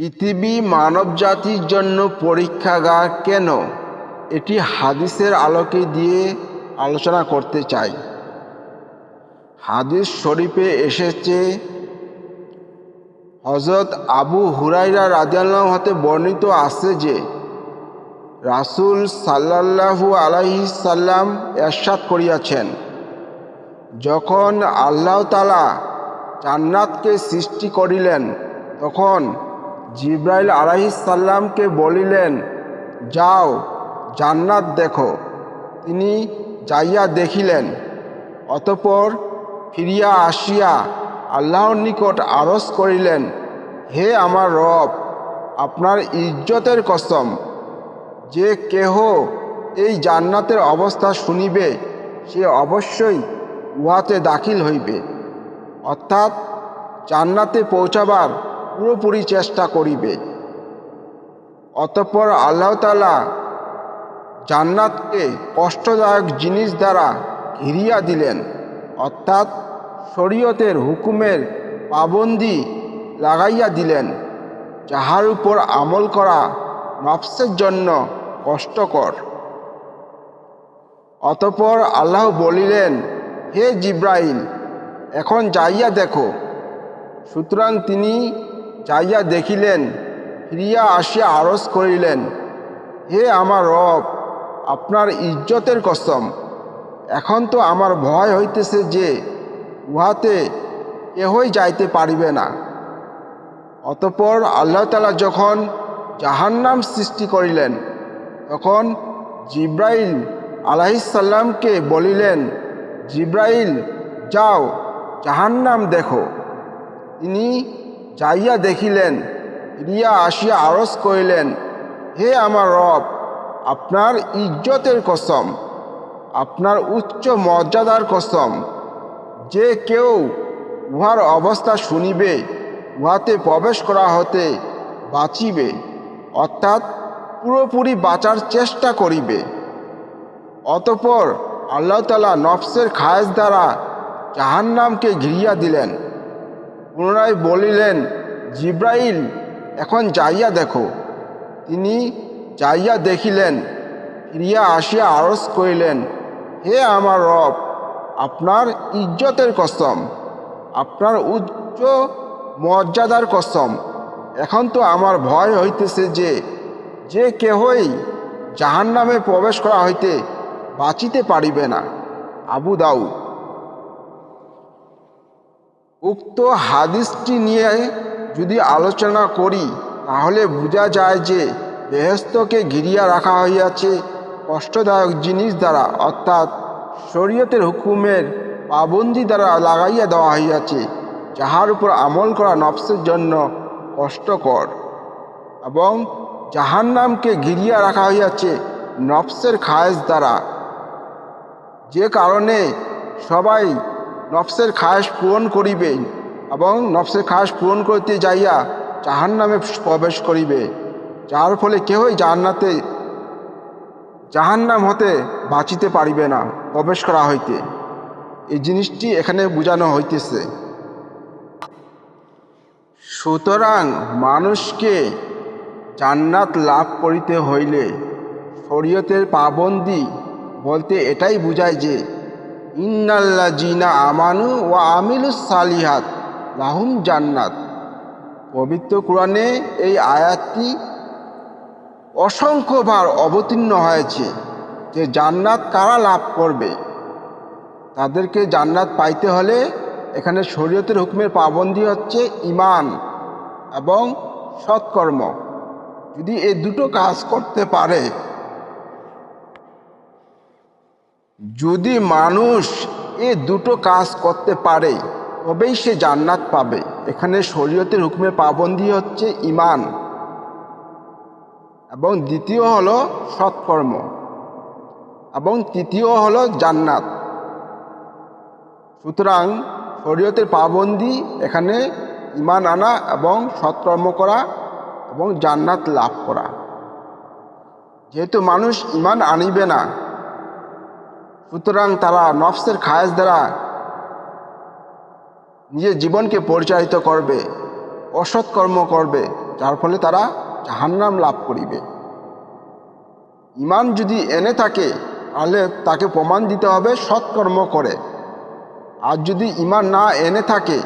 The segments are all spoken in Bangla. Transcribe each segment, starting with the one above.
পৃথিবী মানবজাতির জন্য পরীক্ষাগার কেন? এটি হাদিসের আলোকে দিয়ে আলোচনা করতে চাই। হাদিস শরীফে এসেছে হজরত আবু হুরাইরা রাজিয়াল্লাহ হতে বর্ণিত আছে যে, রাসূল সাল্লাল্লাহু আলাইহি সাল্লাম এরশাদ করিয়াছেন। যখন আল্লাহ তালা জান্নাতকে সৃষ্টি করিলেন, তখন জিব্রাইল আলাইসাল্লামকে বলিলেন, যাও, জান্নাত দেখো। তিনি যাইয়া দেখিলেন, অতপর ফিরিয়া আসিয়া আল্লাহর নিকট আরজ করিলেন, হে আমার রব, আপনার ইজ্জতের কসম, যে কেহ এই জান্নাতের অবস্থা শুনিবে, সে অবশ্যই উহাতে দাখিল হইবে। অর্থাৎ জান্নাতে পৌঁছাবার পুরোপুরি চেষ্টা করিবে। অতঃপর আল্লাহ তালা জান্নাতকে কষ্টদায়ক জিনিস দ্বারা ঘিরিয়া দিলেন, অর্থাৎ শরীয়তের হুকুমের পাবন্দি লাগাইয়া দিলেন, যাহার উপর আমল করা নফসের জন্য কষ্টকর। অতপর আল্লাহ বলিলেন, হে জিব্রাইল, এখন যাইয়া দেখো। সুতরাং তিনি যাইয়া দেখিলেন, ফিরিয়া আসিয়া আরজ করিলেন, হে আমার রব, আপনার ইজ্জতের কসম। এখন তো আমার ভয় হইতেছে যে উহাতে কেহই যাইতে পারিবে না। অতপর আল্লাহ তালা যখন জাহান্নাম সৃষ্টি করিলেন, তখন জিব্রাইল আলাহিসাল্লামকে বলিলেন, জিব্রাইল, যাও জাহান্নাম দেখো। তিনি যাইয়া দেখিলেন রিয়া আসিয়া আরজ করিলেন, হে আমার রব, আপনার ইজ্জতের কসম, আপনার উচ্চ মর্যাদার কসম, যে কেউ উহার অবস্থা শুনিবে, উহাতে প্রবেশ করা হতে বাঁচিবে, অর্থাৎ পুরোপুরি বাঁচার চেষ্টা করিবে। অতপর আল্লাহতালা নফসের খায়েজ দ্বারা জাহান্নামকে ঘিরিয়া দিলেন। পুনরায় বলিলেন, জিব্রাইল, এখন যাইয়া দেখো। তিনি যাইয়া দেখিলেন, ফিরিয়া আসিয়া আরজ করিলেন, হে আমার রব, আপনার ইজ্জতের কসম, আপনার উচ্চ মর্যাদার কসম। এখন তো আমার ভয় হইতেছে যে যে কেহই জাহান নামে প্রবেশ করা হইতে বাঁচিতে পারিবে না। আবু দাউদ উক্ত হাদিসটি নিয়ে যদি আলোচনা করি, তাহলে বোঝা যায় যে বেহেস্তকে ঘিরিয়া রাখা হইয়াছে কষ্টদায়ক জিনিস দ্বারা, অর্থাৎ শরীয়তের হুকুমের পাবন্দি দ্বারা লাগাইয়া দেওয়া হইয়াছে, যাহার উপর আমল করা নফসের জন্য কষ্টকর। এবং যাহার জাহান্নামকে ঘিরিয়া রাখা হইয়াছে নফসের খায়েজ দ্বারা। যে কারণে সবাই নফসের খাস পূরণ করিবে এবং নফসের খাস পূরণ করতে যাইয়া জাহান নামে প্রবেশ করিবে। যার ফলে কেহই জাহান্নাতে জাহান্নাম হতে বাঁচিতে পারিবে না প্রবেশ করা হইতে। এই জিনিসটি এখানে বোঝানো হইতেছে। সুতরাং মানুষকে জান্নাত লাভ করিতে হইলে শরীয়তের পাবন্দি বলতে এটাই বোঝায় যে ইন্নাল্লা জিনা আমানু ও আমিলুস সালিহাত, লাহুম জান্নাত। পবিত্র কোরআনে এই আয়াতটি অসংখ্যবার অবতীর্ণ হয়েছে যে জান্নাত কারা লাভ করবে। তাদেরকে জান্নাত পাইতে হলে এখানে শরীয়তের হুকুমের পাবন্দি হচ্ছে ইমান এবং সৎকর্ম। যদি এই দুটো কাজ করতে পারে যদি মানুষ এ দুটো কাজ করতে পারে, তবেই সে জান্নাত পাবে। এখানে শরীয়তের হুকুমে পাবন্দি হচ্ছে ইমান এবং দ্বিতীয় হলো সৎকর্ম। এবং তৃতীয় হলো জান্নাত। সুতরাং শরীয়তের পাবন্দি এখানে ইমান আনা এবং সৎকর্ম করা এবং জান্নাত লাভ করা। যেহেতু মানুষ ইমান আনিবে না সুতরাং তারা নফসের খায়েজ দ্বারা নিজের জীবনকে পরিচালিত করবে, অসৎ কর্ম করবে, যার ফলে তারা জাহান্নাম লাভ করিবে। ইমান যদি এনে থাকে, তাহলে তাকে প্রমাণ দিতে হবে সৎকর্ম করে। আর যদি ইমান না এনে থাকে,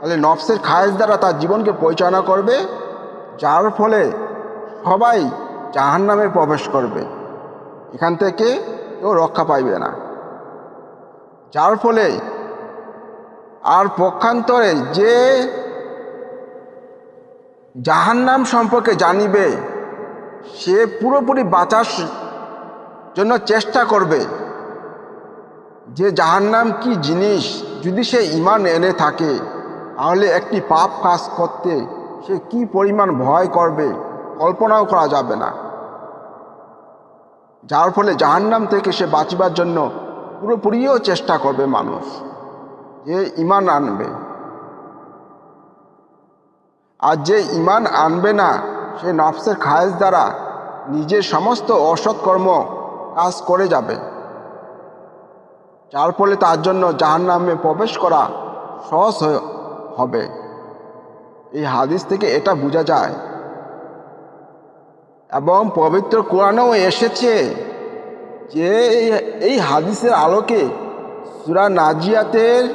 তাহলে নফসের খায়েজ দ্বারা তার জীবনকে পরিচালনা করবে, যার ফলে সবাই জাহান্নামে প্রবেশ করবে। এখান থেকে কেউ রক্ষা পাইবে না। যার ফলে আর পক্ষান্তরে যে জাহান্নাম সম্পর্কে জানিবে, সে পুরোপুরি বাঁচার জন্য চেষ্টা করবে। যে জাহান্নাম কি জিনিস, যদি সে ইমান এনে থাকে, তাহলে একটি পাপ কাজ করতে সে কি পরিমাণ ভয় করবে, কল্পনাও করা যাবে না। যার ফলে জাহান্নাম থেকে সে বাঁচবার জন্য পুরোপুরিও চেষ্টা করবে মানুষ, যে ইমান আনবে। আর যে ইমান আনবে না, সে নফসের খায়েজ দ্বারা নিজের সমস্ত অসৎকর্ম কাজ করে যাবে। যার ফলে তার জন্য জাহান্নামে প্রবেশ করা সহজ হবে। এই হাদিস থেকে এটা বোঝা যায় এবং পবিত্র কোরআনেও এসেছে যে এই- হাদিসের আলোকে সুরা নাজিয়াতের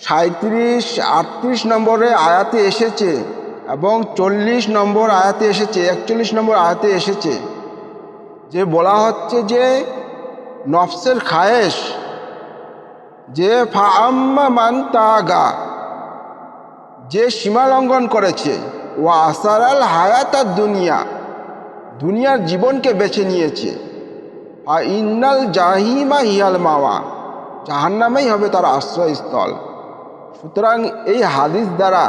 সাঁত্রিশ আটত্রিশ নম্বরে আয়াতে এসেছে এবং চল্লিশ নম্বর আয়াতে এসেছে, একচল্লিশ নম্বর আয়াতে এসেছে যে বলা হচ্ছে যে নফসের খায়েশ যে ফাম্মা মান তাগা যে সীমা লঙ্ঘন করেছে ও আসার আসারাল হায়াতার দুনিয়া দুনিয়ার জীবনকে বেছে নিয়েছে। আর ইন্নাল জাহিমা হিয়াল মাওয়া, জাহান্নামেই হবে তার আশ্রয়স্থল। সুতরাং এই হাদিস দ্বারা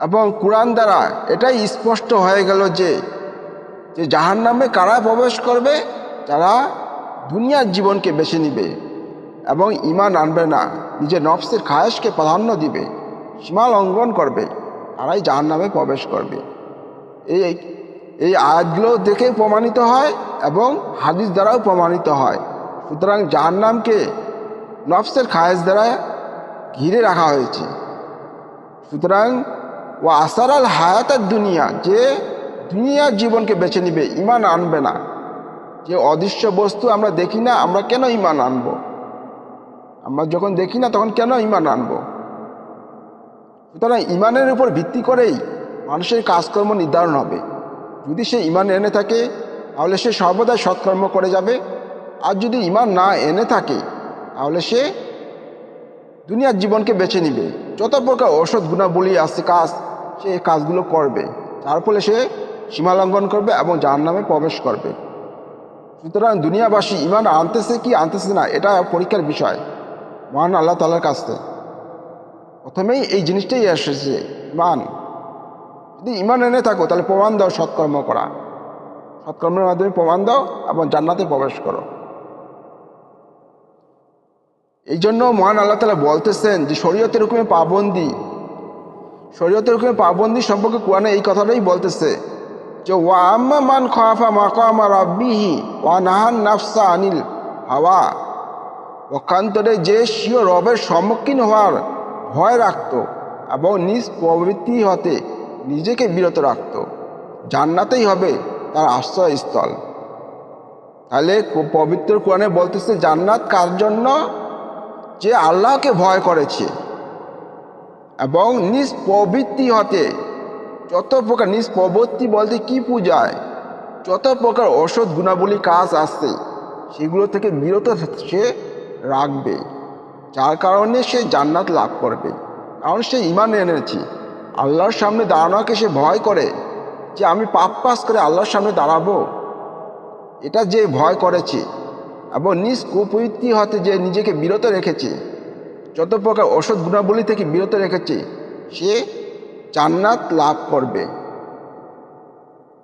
এবং কোরআন দ্বারা এটাই স্পষ্ট হয়ে গেল যে যে জাহান্নামে কারা প্রবেশ করবে? যারা দুনিয়ার জীবনকে বেছে নিবে এবং ইমান আনবে না, নিজের নফসের খায়েশকে প্রাধান্য দিবে, সীমা লঙ্ঘন করবে, তারাই জাহান্নামে প্রবেশ করবে। এই এই আয়াতগুলো দেখে প্রমাণিত হয় এবং হাদিস দ্বারাও প্রমাণিত হয়। সুতরাং জাহান্নামকে নফসের খায়েশ দ্বারা ঘিরে রাখা হয়েছে। সুতরাং ও আসারাল হায়াতার দুনিয়া, যে দুনিয়ার জীবনকে বেছে নিবে ইমান আনবে না। যে অদৃশ্য বস্তু আমরা দেখি না, আমরা কেন ইমান আনব? আমরা যখন দেখি না, তখন কেন ইমান আনব? সুতরাং ইমানের উপর ভিত্তি করেই মানুষের কাজকর্ম নির্ধারণ হবে। যদি সে ইমান এনে থাকে, তাহলে সে সর্বদাই সৎকর্ম করে যাবে। আর যদি ইমান না এনে থাকে, তাহলে সে দুনিয়ার জীবনকে বেছে নিবে। যত প্রকার ঔষধ গুণাবলী আছে কাজ, সে কাজগুলো করবে। যার ফলে সে সীমালঙ্ঘন করবে এবং যার নামে প্রবেশ করবে। সুতরাং দুনিয়াবাসী ইমান আনতেছে কি আনতেছে না, এটা পরীক্ষার বিষয়। মহান আল্লাহ তালার কাছে প্রথমেই এই জিনিসটাই এসেছে ইমান যদি ইমান এনে থাকো, তাহলে প্রমাণ দাও সৎকর্ম করা। সৎকর্মের মাধ্যমে প্রমাণ দাও এবং জান্নাতে প্রবেশ করো। এই জন্য মহান আল্লাহ তালা বলতেছেন যে, শরীয়তের হুকুমে পাবন্দি, শরীয়তের হুকুমে পাবন্দি সম্পর্কে কোরআনে এই কথাটাই বলতেছে যে, ওয়া আম্মা মান খাফা মাকামা রাব্বিহি ওয়া নাহান নাফসা আনিল হাওয়া। পক্ষান্তরে যে স্বীয় রবের সম্মুখীন হওয়ার ভয় রাখত এবং নিজ প্রবৃত্তি হতে নিজেকে বিরত রাখত। জান্নাতেই হবে তার আশ্রয়স্থল। তাহলে পবিত্র কোরআনে বলতেছে, জান্নাত কার জন্য? যে আল্লাহকে ভয় করেছে এবং নিজ প্রবৃত্তি হতে, যত প্রকার নিজ প্রবৃত্তি বলতে কি পূজায় যত প্রকার ঔষধ গুণাবলী কাজ আসছে সেগুলো থেকে বিরত সে রাখবে। যার কারণে সে জান্নাত লাভ করবে। কারণ সে ইমান এনেছে। আল্লাহর সামনে দাঁড়ানোকে সে ভয় করে যে আমি পাপ পাস করে আল্লাহর সামনে দাঁড়াবো। এটা যে ভয় করেছে এবং নিজ কুপ্রীতি হতে যে নিজেকে বিরত রেখেছে, যত প্রকার ওষুধ গুণাবলী থেকে বিরত রেখেছে, সে জান্নাত লাভ করবে।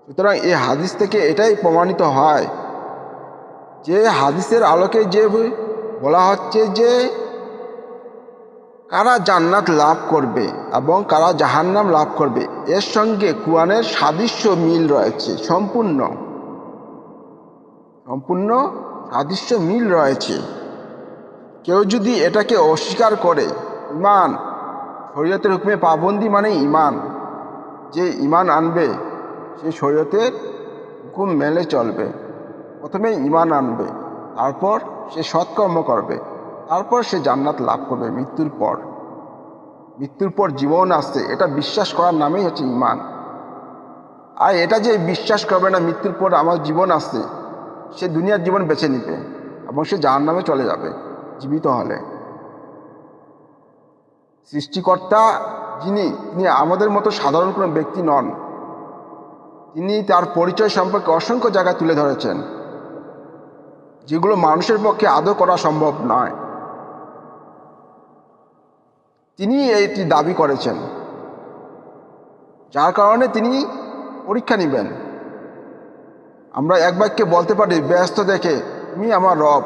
সুতরাং এই হাদিস থেকে এটাই প্রমাণিত হয় যে হাদিসের আলোকে যে বলা হচ্ছে যে কারা জান্নাত লাভ করবে এবং কারা জাহান্নাম লাভ করবে? এর সঙ্গে কুরআনের সাদৃশ্য মিল রয়েছে, সম্পূর্ণ। সম্পূর্ণ সাদৃশ্য মিল রয়েছে। কেউ যদি এটাকে অস্বীকার করে, ইমান, শরীয়তের হুকুমে পাবন্দি মানে ইমান, যে ইমান আনবে, সে শরীয়তের হুকুম মেলে চলবে। প্রথমে ইমান আনবে, তারপর সে সৎকর্ম করবে। তারপর সে জান্নাত লাভ করবে মৃত্যুর পর। মৃত্যুর পর জীবন আসছে, এটা বিশ্বাস করার নামেই হচ্ছে ইমান আর এটা যে বিশ্বাস করবে না, মৃত্যুর পর আমার জীবন আসছে, সে দুনিয়ার জীবন বেছে নিবে এবং সে যার নামে চলে যাবে, জীবিত হলে। সৃষ্টিকর্তা যিনি, তিনি আমাদের মতো সাধারণ কোনো ব্যক্তি নন। তিনি তার পরিচয় সম্পর্কে অসংখ্য জায়গায় তুলে ধরেছেন, যেগুলো মানুষের পক্ষে আদৌ করা সম্ভব নয়। তিনি এটি দাবি করেছেন। যার কারণে তিনি পরীক্ষা নেবেন। আমরা এক বাক্যে বলতে পারি, ব্যস্ত দেখে তুমি আমার রব।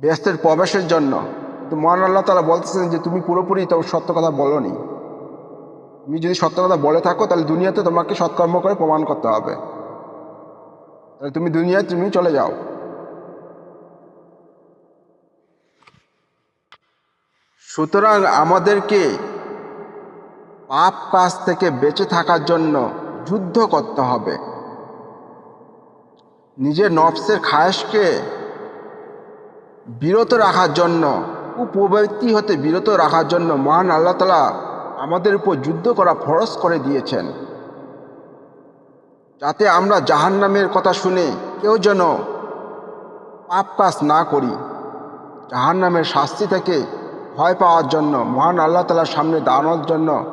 ব্যস্তের প্রবেশের জন্য। তো মহান আল্লাহ তালা বলতেছেন যে, তুমি পুরোপুরি তো সত্য কথা বলনি। তুমি যদি সত্য কথা বলে থাকো, তাহলে দুনিয়াতে তোমাকে সৎকর্ম করে প্রমাণ করতে হবে। তাহলে তুমি দুনিয়ায় তুমি চলে যাও। সুতরাং আমাদেরকে পাপ কাজ থেকে বেঁচে থাকার জন্য যুদ্ধ করতে হবে। নিজের নফসের খায়েশকে বিরত রাখার জন্য, কুপ্রবৃত্তি হতে বিরত রাখার জন্য মহান আল্লাহ তালা আমাদের উপর যুদ্ধ করা ফরজ করে দিয়েছেন। যাতে আমরা জাহান নামের কথা শুনে কেউ যেন পাপ কাজ না করি। জাহান নামের শাস্তি থেকে ভয় পাওয়ার জন্য, মহান আল্লাহ তালার সামনে দাঁড়ানোর জন্য,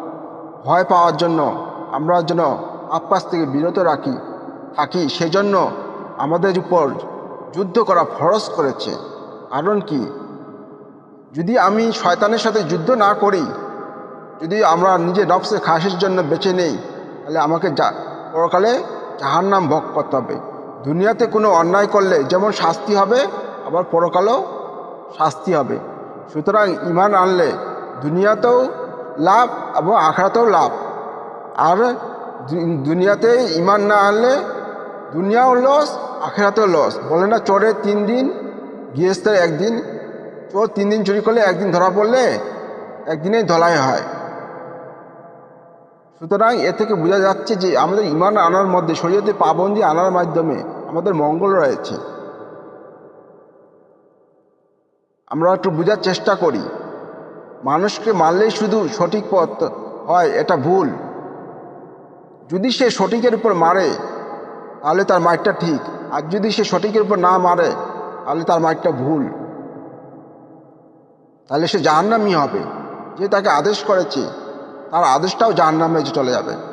ভয় পাওয়ার জন্য আমরা যেন কাজ থেকে বিরত রাখি, থাকি। সেজন্য আমাদের উপর যুদ্ধ করা ফরজ করেছে। কারণ কি? যদি আমি শয়তানের সাথে যুদ্ধ না করি, যদি আমরা নিজে নফসের খাসের জন্য বেছে নেই, তাহলে আমাকে যা পরকালে জাহার নাম ভোগ করতে হবে। দুনিয়াতে কোনো অন্যায় করলে যেমন শাস্তি হবে, আবার পরকালেও শাস্তি হবে। সুতরাং ইমান আনলে দুনিয়াতেও লাভ এবং আখড়াতেও লাভ। আর দুনিয়াতে ইমান না আনলে দুনিয়াও লস আখেরাতেও লস বলে না চোরের তিন দিন, গৃহস্থের একদিন। চোর তিন দিন চুরি করলে একদিন ধরা পড়লে একদিনেই ধলাই হয়। সুতরাং এ থেকে বোঝা যাচ্ছে যে আমাদের ইমান আনার মধ্যে শরীয়তে পাবন্দি আনার মাধ্যমে আমাদের মঙ্গল রয়েছে। আমরা একটু বোঝার চেষ্টা করি। মানুষকে মারলেই শুধু সঠিক পথ হয়, এটা ভুল। যদি সে সঠিকের উপর মারে, তাহলে তার মাইকটা ঠিক। আর যদি সে সঠিকের উপর না মারে, তাহলে তার মাইকটা ভুল। তাহলে সে জাহান্নামই হবে। যে তাকে আদেশ করেছে, তার আদেশটাও জাহান্নামে চলে যাবে।